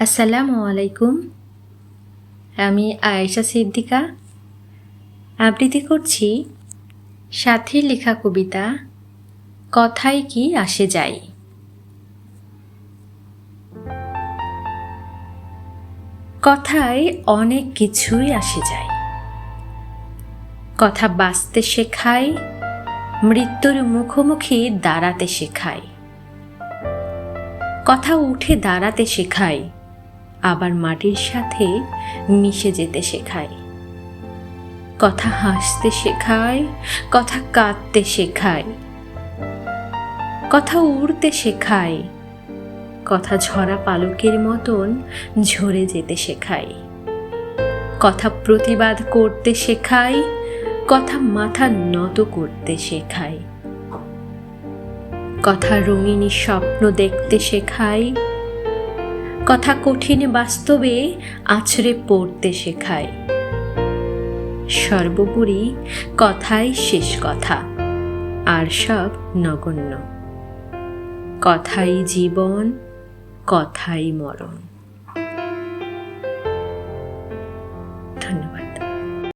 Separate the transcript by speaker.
Speaker 1: আসসালামু আলাইকুম। আমি আয়েশা সিদ্দিকা। আবৃত্তি করছি সাথীর লেখা কবিতা, কথায় কি আসে যায়। কথায় অনেক কিছুই আসে যায়। কথা বাঁচতে শেখায়, মৃত্যুর মুখোমুখি দাঁড়াতে শেখায়। কথা উঠে দাঁড়াতে শেখায় আবার মাটির সাথে মিশে যেতে শেখায়। কথা হাসতে শেখায়, কথা কাঁদতে শেখায়, কথা উড়তে শেখায়, কথা ঝরা পালকের মতন ঝরে যেতে শেখায়। কথা প্রতিবাদ করতে শেখায়, কথা মাথা নত করতে শেখায়। কথা রঙিনী স্বপ্ন দেখতে শেখায় কথা কঠিন বাস্তবে আছড়ে পড়তে শেখায়। সর্বোপরি কথাই শেষ কথা, আর সব নগণ্য। কথাই জীবন, কথাই মরণ। ধন্যবাদ।